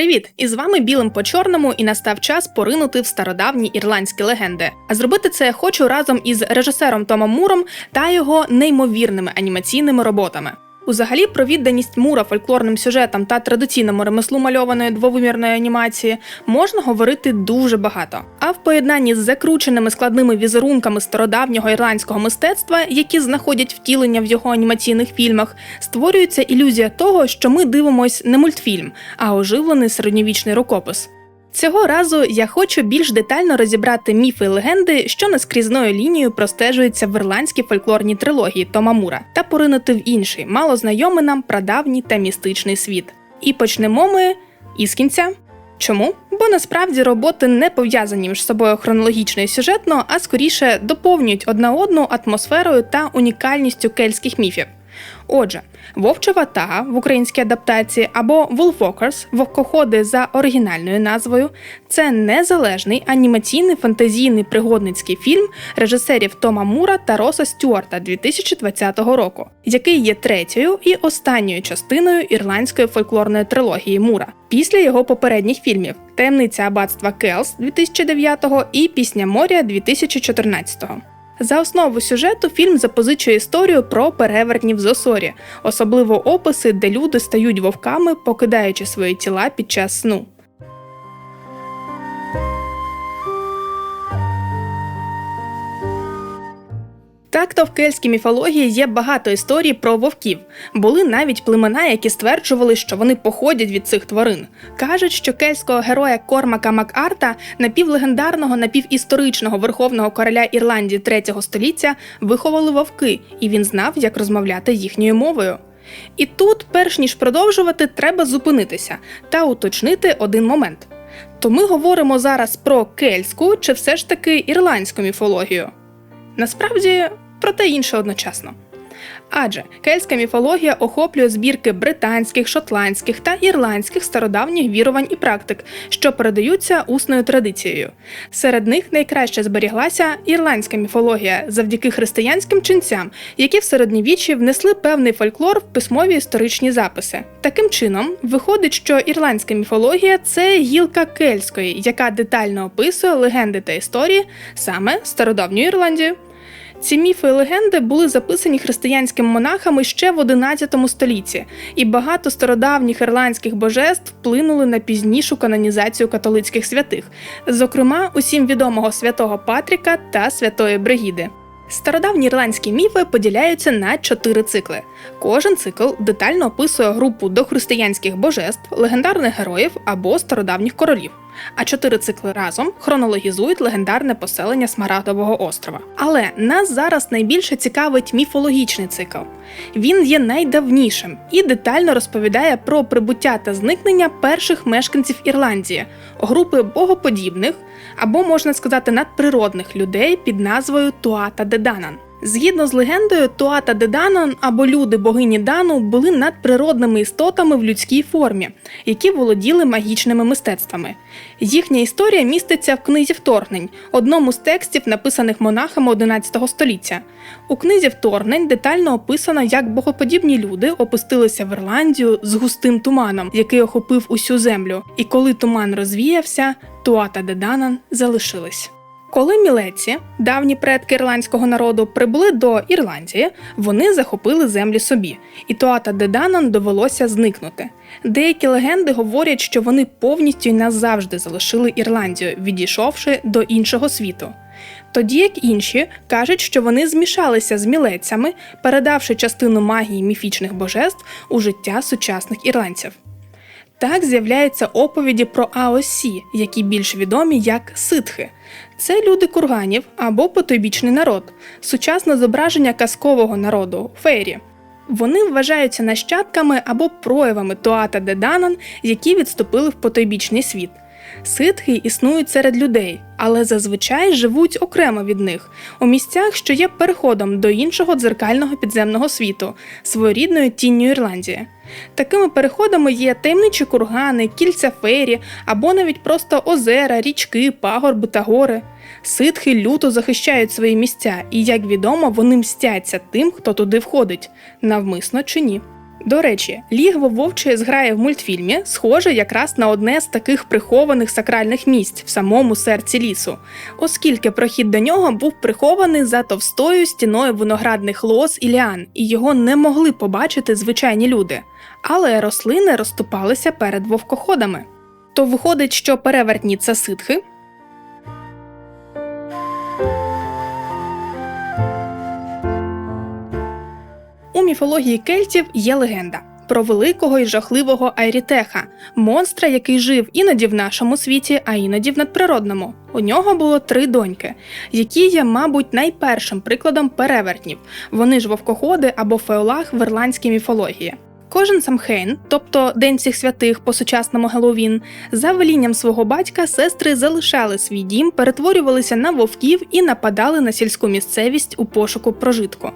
Привіт! І з вами білим по чорному, і настав час поринути в стародавні ірландські легенди. А зробити це я хочу разом із режисером Томом Муром та його неймовірними анімаційними роботами. Узагалі, про відданість Мура фольклорним сюжетам та традиційному ремеслу мальованої двовимірної анімації можна говорити дуже багато. А в поєднанні з закрученими складними візерунками стародавнього ірландського мистецтва, які знаходять втілення в його анімаційних фільмах, створюється ілюзія того, що ми дивимось не мультфільм, а оживлений середньовічний рукопис. Цього разу я хочу більш детально розібрати міфи і легенди, що наскрізною лінією простежуються в ірландській фольклорній трилогії Тома Мура, та поринути в інший, мало знайомий нам прадавній та містичний світ. І почнемо ми із кінця. Чому? Бо насправді роботи не пов'язані між собою хронологічно і сюжетно, а скоріше доповнюють одна одну атмосферою та унікальністю кельтських міфів. Отже, вовча ватага в українській адаптації або Wolfwalkers – вовкоходи за оригінальною назвою це незалежний анімаційний фантазійний пригодницький фільм режисерів Тома Мура та Роса Стюарта 2020 року, який є третьою і останньою частиною ірландської фольклорної трилогії Мура після його попередніх фільмів Таємниця аббатства Келс 2009 і Пісня моря 2014. За основу сюжету фільм запозичує історію про перевернів зосорі, Осорі, особливо описи, де люди стають вовками, покидаючи свої тіла під час сну. Так-то в кельтській міфології є багато історій про вовків. Були навіть племена, які стверджували, що вони походять від цих тварин. Кажуть, що кельтського героя Кормака Макарта, напівлегендарного, напівісторичного верховного короля Ірландії 3 століття, виховали вовки, і він знав, як розмовляти їхньою мовою. І тут, перш ніж продовжувати, треба зупинитися та уточнити один момент. То ми говоримо зараз про кельтську чи все ж таки ірландську міфологію. Насправді про те інше одночасно. Адже кельтська міфологія охоплює збірки британських, шотландських та ірландських стародавніх вірувань і практик, що передаються усною традицією. Серед них найкраще зберіглася ірландська міфологія завдяки християнським ченцям, які в середньовіччі внесли певний фольклор в письмові історичні записи. Таким чином, виходить, що ірландська міфологія це гілка кельтської, яка детально описує легенди та історії саме стародавньої Ірландії. Ці міфи і легенди були записані християнськими монахами ще в XI столітті, і багато стародавніх ірландських божеств вплинули на пізнішу канонізацію католицьких святих, зокрема усім відомого святого Патріка та святої Бригіди. Стародавні ірландські міфи поділяються на чотири цикли. Кожен цикл детально описує групу дохристиянських божеств, легендарних героїв або стародавніх королів. А чотири цикли разом хронологізують легендарне поселення Смарагдового острова. Але нас зараз найбільше цікавить міфологічний цикл. Він є найдавнішим і детально розповідає про прибуття та зникнення перших мешканців Ірландії, групи богоподібних або можна сказати надприродних людей під назвою Туата Деданан. Згідно з легендою, Туата Деданан або люди богині Дану були надприродними істотами в людській формі, які володіли магічними мистецтвами. Їхня історія міститься в книзі вторгнень, одному з текстів, написаних монахами XI століття. У книзі вторгнень детально описано, як богоподібні люди опустилися в Ірландію з густим туманом, який охопив усю землю. І коли туман розвіявся, Туата Деданан залишились. Коли мілеці, давні предки ірландського народу, прибули до Ірландії, вони захопили землі собі, і Туата Деданан довелося зникнути. Деякі легенди говорять, що вони повністю й назавжди залишили Ірландію, відійшовши до іншого світу. Тоді як інші кажуть, що вони змішалися з мілецями, передавши частину магії міфічних божеств у життя сучасних ірландців. Так з'являються оповіді про Аосі, які більш відомі як ситхи. Це люди курганів або потойбічний народ, сучасне зображення казкового народу фейрі. Вони вважаються нащадками або проявами Туата Деданан, які відступили в потойбічний світ. Ситхи існують серед людей, але зазвичай живуть окремо від них у місцях, що є переходом до іншого дзеркального підземного світу, своєрідною тінню Ірландії. Такими переходами є таємничі кургани, кільця фері або навіть просто озера, річки, пагорби та гори. Ситхи люто захищають свої місця, і, як відомо, вони мстяться тим, хто туди входить, навмисно чи ні. До речі, лігво вовчої зграє в мультфільмі схоже якраз на одне з таких прихованих сакральних місць в самому серці лісу, оскільки прохід до нього був прихований за товстою стіною виноградних лоз і ліан, і його не могли побачити звичайні люди. Але рослини розступалися перед вовкоходами. То виходить, що перевертні це ситхи, міфології кельтів є легенда про великого і жахливого Айрітеха, монстра, який жив іноді в нашому світі, а іноді в надприродному. У нього було три доньки, які є, мабуть, найпершим прикладом перевертнів. Вони ж вовкоходи або феолах в ірландській міфології. Кожен Самхейн, тобто День всіх святих по сучасному Геловін, за велінням свого батька сестри залишали свій дім, перетворювалися на вовків і нападали на сільську місцевість у пошуку прожитку.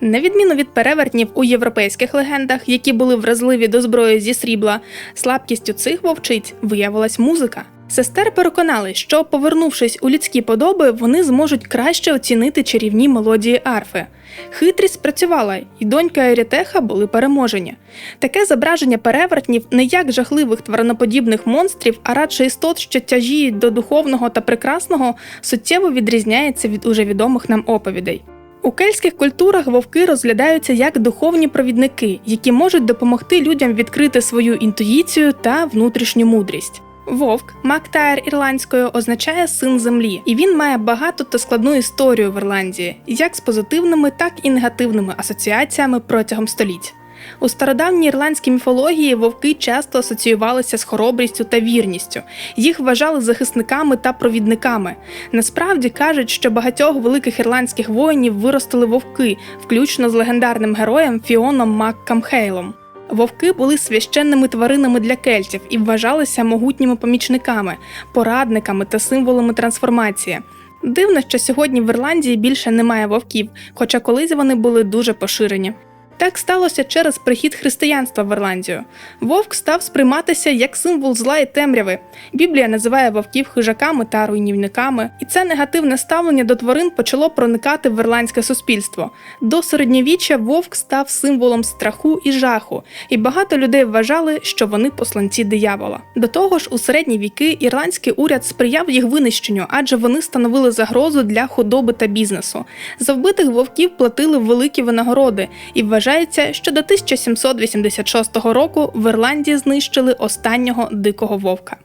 На відміну від перевертнів у європейських легендах, які були вразливі до зброї зі срібла, слабкістю цих вовчиць виявилась музика. Сестер переконали, що, повернувшись у людські подоби, вони зможуть краще оцінити чарівні мелодії арфи. Хитрість спрацювала, і донька Ерітеха були переможені. Таке зображення перевертнів не як жахливих твариноподібних монстрів, а радше істот, що тяжіють до духовного та прекрасного, суттєво відрізняється від уже відомих нам оповідей. У кельтських культурах вовки розглядаються як духовні провідники, які можуть допомогти людям відкрити свою інтуїцію та внутрішню мудрість. Вовк, Мактайр ірландською, означає син землі, і він має багату та складну історію в Ірландії, як з позитивними, так і негативними асоціаціями протягом століть. У стародавній ірландській міфології вовки часто асоціювалися з хоробрістю та вірністю. Їх вважали захисниками та провідниками. Насправді кажуть, що багатьох великих ірландських воїнів виростили вовки, включно з легендарним героєм Фіоном Маккамхейлом. Вовки були священними тваринами для кельтів і вважалися могутніми помічниками, порадниками та символами трансформації. Дивно, що сьогодні в Ірландії більше немає вовків, хоча колись вони були дуже поширені. Так сталося через прихід християнства в Ірландію. Вовк став сприйматися як символ зла і темряви. Біблія називає вовків хижаками та руйнівниками, і це негативне ставлення до тварин почало проникати в ірландське суспільство. До середньовіччя вовк став символом страху і жаху, і багато людей вважали, що вони посланці диявола. До того ж, у середні віки ірландський уряд сприяв їх винищенню, адже вони становили загрозу для худоби та бізнесу. За вбитих вовків платили великі винагороди і вважали. Вважається, що до 1786 року в Ірландії знищили останнього дикого вовка.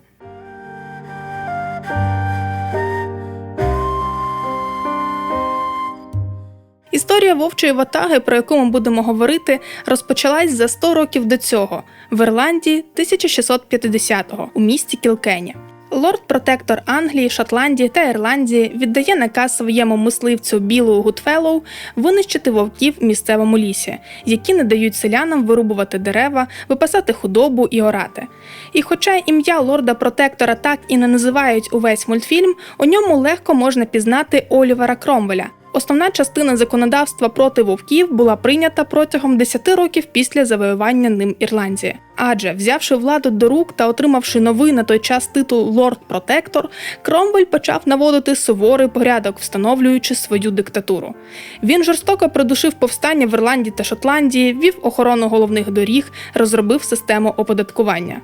Історія вовчої ватаги, про яку ми будемо говорити, розпочалась за 100 років до цього в Ірландії 1650-го у місті Кілкені. Лорд-протектор Англії, Шотландії та Ірландії віддає наказ своєму мисливцю Білу Гудфеллоу винищити вовків в місцевому лісі, які не дають селянам вирубувати дерева, випасати худобу і орати. І хоча ім'я лорда-протектора так і не називають увесь мультфільм, у ньому легко можна пізнати Олівера Кромвеля. Основна частина законодавства проти вовків була прийнята протягом 10 років після завоювання ним Ірландії. Адже, взявши владу до рук та отримавши новий на той час титул Лорд-Протектор, Кромвель почав наводити суворий порядок, встановлюючи свою диктатуру. Він жорстоко придушив повстання в Ірландії та Шотландії, вів охорону головних доріг, розробив систему оподаткування.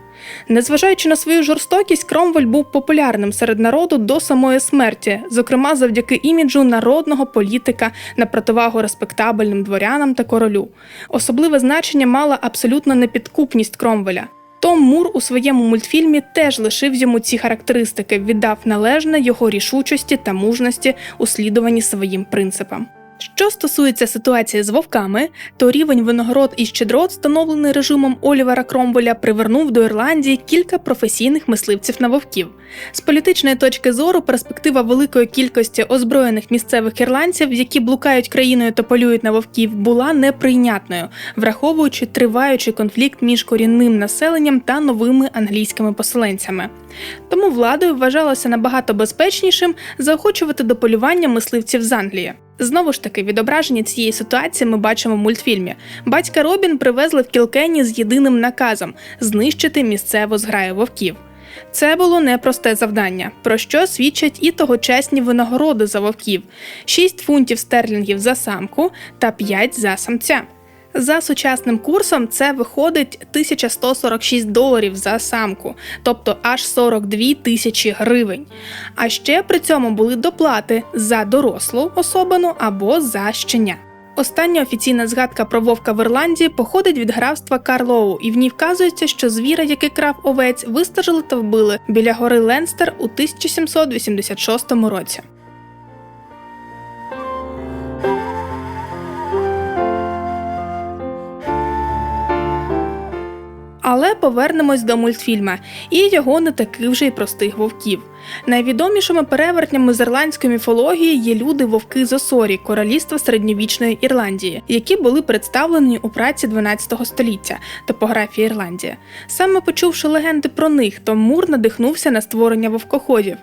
Незважаючи на свою жорстокість, Кромвель був популярним серед народу до самої смерті, зокрема завдяки іміджу народного політика на противагу респектабельним дворянам та королю. Особливе значення мала абсолютна непідкупність Кромвеля. Том Мур у своєму мультфільмі теж лишив йому ці характеристики, віддав належне його рішучості та мужності у слідуванні своїм принципам. Що стосується ситуації з вовками, то рівень винагород і щедрот, встановлений режимом Олівера Кромвеля, привернув до Ірландії кілька професійних мисливців на вовків. З політичної точки зору, перспектива великої кількості озброєних місцевих ірландців, які блукають країною та полюють на вовків, була неприйнятною, враховуючи триваючий конфлікт між корінним населенням та новими англійськими поселенцями. Тому владою вважалося набагато безпечнішим заохочувати до полювання мисливців з Англії. Знову ж таки, відображення цієї ситуації ми бачимо в мультфільмі. Батька Робін привезли в Кілкені з єдиним наказом знищити місцеву зграю вовків. Це було непросте завдання, про що свідчать і тогочасні винагороди за вовків: 6 фунтів стерлінгів за самку та 5 за самця. За сучасним курсом це виходить 1146 доларів за самку, тобто аж 42 тисячі гривень. А ще при цьому були доплати за дорослу особину або за щеня. Остання офіційна згадка про вовка в Ірландії походить від графства Карлоу, і в ній вказується, що звіра, який крав овець, вистежили та вбили біля гори Ленстер у 1786 році. Але повернемось до мультфільма і його не таких вже й простих вовків. Найвідомішими перевертнями з ірландської міфології є люди-вовки з Осорі, королівства середньовічної Ірландії, які були представлені у праці 12 століття топографія Ірландії. Саме почувши легенди про них, Том Мур надихнувся на створення вовкоходів.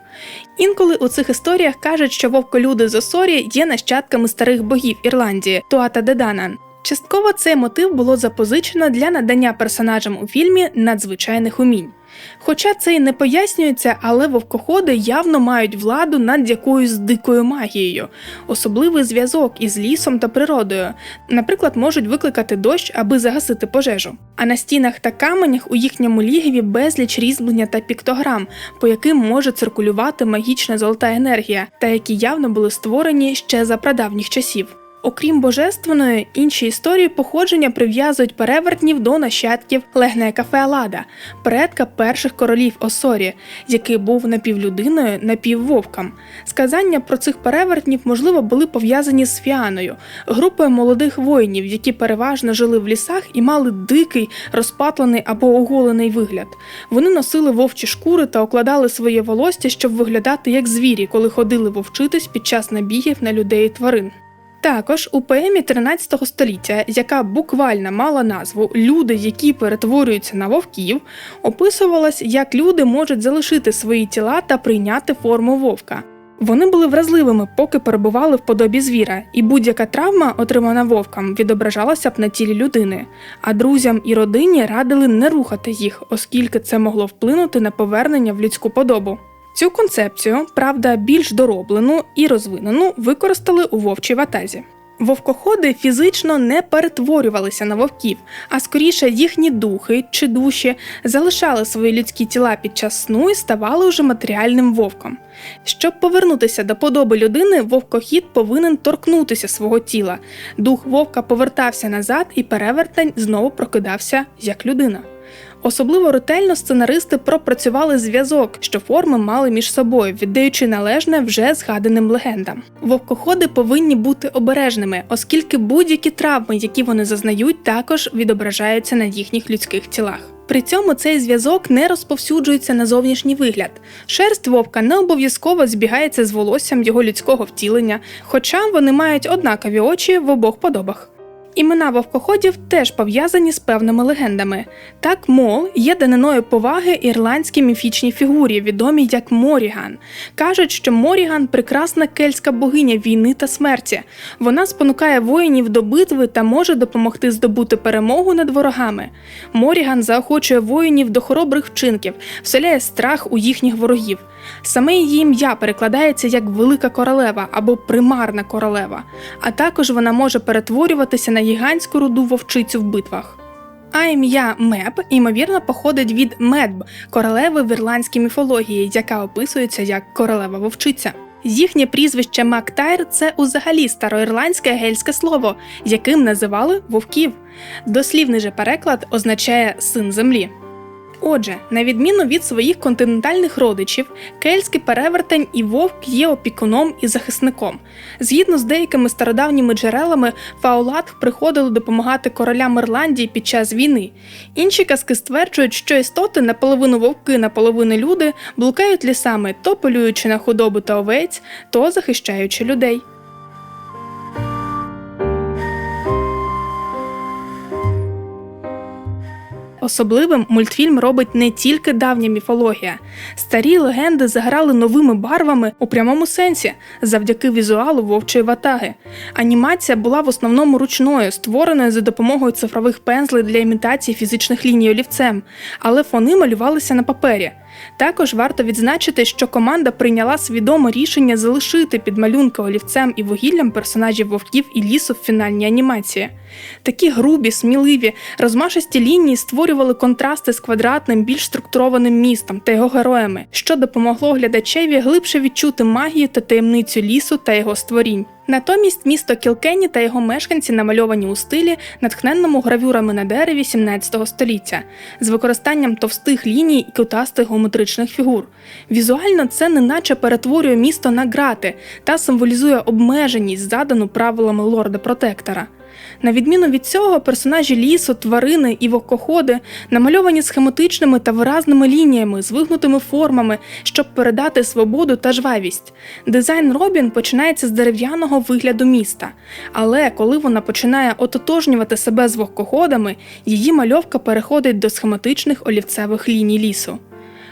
Інколи у цих історіях кажуть, що вовколюди з Осорі є нащадками старих богів Ірландії Туата Деданан. Частково цей мотив було запозичено для надання персонажам у фільмі надзвичайних умінь. Хоча це й не пояснюється, але вовкоходи явно мають владу над якоюсь дикою магією, особливий зв'язок із лісом та природою, наприклад, можуть викликати дощ, аби загасити пожежу. А на стінах та каменях у їхньому лігві безліч різьблення та піктограм, по яким може циркулювати магічна золота енергія, та які явно були створені ще за прадавніх часів. Окрім божественної, інші історії походження прив'язують перевертнів до нащадків Легнека Феалада, предка перших королів Осорі, який був напівлюдиною, напіввовком. Сказання про цих перевертнів, можливо, були пов'язані з Фіаною, групою молодих воїнів, які переважно жили в лісах і мали дикий, розпатлений або оголений вигляд. Вони носили вовчі шкури та окладали своє волосся, щоб виглядати як звірі, коли ходили вовчитись під час набігів на людей і тварин. Також у поемі 13 століття, яка буквально мала назву Люди, які перетворюються на вовків, описувалось, як люди можуть залишити свої тіла та прийняти форму вовка. Вони були вразливими, поки перебували в подобі звіра, і будь-яка травма, отримана вовком, відображалася б на тілі людини. А друзям і родині радили не рухати їх, оскільки це могло вплинути на повернення в людську подобу. Цю концепцію, правда, більш дороблену і розвинену, використали у вовчій ватазі. Вовкоходи фізично не перетворювалися на вовків, а скоріше їхні духи чи душі залишали свої людські тіла під час сну і ставали вже матеріальним вовком. Щоб повернутися до подоби людини, вовкохід повинен торкнутися свого тіла. Дух вовка повертався назад, і перевертень знову прокидався як людина. Особливо ретельно сценаристи пропрацювали зв'язок, що форми мали між собою, віддаючи належне вже згаданим легендам. Вовкоходи повинні бути обережними, оскільки будь-які травми, які вони зазнають, також відображаються на їхніх людських тілах. При цьому цей зв'язок не розповсюджується на зовнішній вигляд. Шерсть вовка не обов'язково збігається з волоссям його людського втілення, хоча вони мають однакові очі в обох подобах. Імена вовкоходів теж пов'язані з певними легендами. Так, мол є даниною поваги ірландській міфічній фігурі, відомій як Моріган. Кажуть, що Моріган прекрасна кельтська богиня війни та смерті. Вона спонукає воїнів до битви та може допомогти здобути перемогу над ворогами. Моріган заохочує воїнів до хоробрих вчинків, вселяє страх у їхніх ворогів. Саме її ім'я перекладається як Велика королева або примарна королева, а також вона може перетворюватися на гігантську руду вовчицю в битвах. А ім'я Меб, ймовірно, походить від Медб, королеви в ірландській міфології, яка описується як королева вовчиця. Їхнє прізвище Мактайр це узагалі староірландське гельське слово, яким називали вовків. Дослівний же переклад означає син землі. Отже, на відміну від своїх континентальних родичів, кельтський перевертень і вовк є опікуном і захисником. Згідно з деякими стародавніми джерелами, Фаулат приходили допомагати королям Ірландії під час війни. Інші казки стверджують, що істоти наполовину вовки, наполовину люди блукають лісами, то полюючи на худобу та овець, то захищаючи людей. Особливим мультфільм робить не тільки давня міфологія. Старі легенди заграли новими барвами у прямому сенсі завдяки візуалу вовчої ватаги. Анімація була в основному ручною, створеною за допомогою цифрових пензлей для імітації фізичних ліній олівцем, але фони малювалися на папері. Також варто відзначити, що команда прийняла свідоме рішення залишити під малюнки олівцем і вугіллям персонажів вовків і лісу в фінальній анімації. Такі грубі, сміливі, розмашисті лінії створювали контрасти з квадратним, більш структурованим містом та його героями, що допомогло глядачеві глибше відчути магію та таємницю лісу та його створінь. Натомість місто Кілкені та його мешканці намальовані у стилі, натхненному гравюрами на дереві 17 століття, з використанням товстих ліній і кутастих геометричних фігур. Візуально це неначе перетворює місто на грати та символізує обмеженість, задану правилами лорда протектора. На відміну від цього, персонажі лісу, тварини і вовкоходи намальовані схематичними та виразними лініями, з вигнутими формами, щоб передати свободу та жвавість. Дизайн Робін починається з дерев'яного вигляду міста, але коли вона починає ототожнювати себе з вовкоходами, її мальовка переходить до схематичних олівцевих ліній лісу.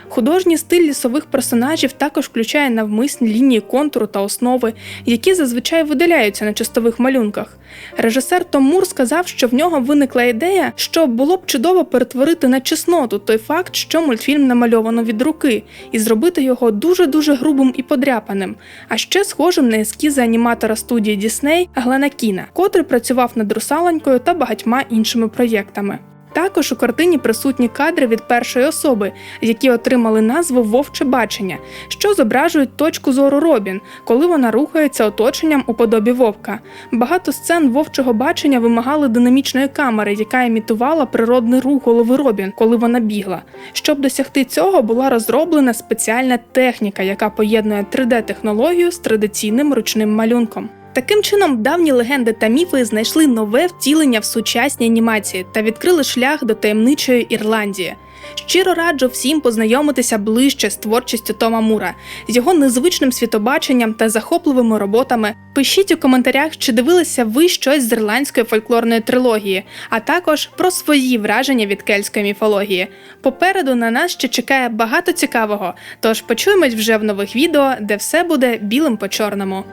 Художній стиль лісових персонажів також включає навмисні лінії контуру та основи, які зазвичай видаляються на чистових малюнках. Режисер Том Мур сказав, що в нього виникла ідея, що було б чудово перетворити на чесноту той факт, що мультфільм намальовано від руки, і зробити його дуже-дуже грубим і подряпаним, а ще схожим на ескізи аніматора студії Дісней Глена Кіна, котрий працював над русалонькою та багатьма іншими проєктами. Також у картині присутні кадри від першої особи, які отримали назву Вовче бачення, що зображують точку зору Робін, коли вона рухається оточенням у подобі вовка. Багато сцен вовчого бачення вимагали динамічної камери, яка імітувала природний рух голови Робін, коли вона бігла. Щоб досягти цього, була розроблена спеціальна техніка, яка поєднує 3D-технологію з традиційним ручним малюнком. Таким чином, давні легенди та міфи знайшли нове втілення в сучасній анімації та відкрили шлях до таємничої Ірландії. Щиро раджу всім познайомитися ближче з творчістю Тома Мура, з його незвичним світобаченням та захопливими роботами. Пишіть у коментарях, чи дивилися ви щось з ірландської фольклорної трилогії, а також про свої враження від кельтської міфології. Попереду на нас ще чекає багато цікавого, тож почуємось вже в нових відео, де все буде білим по чорному.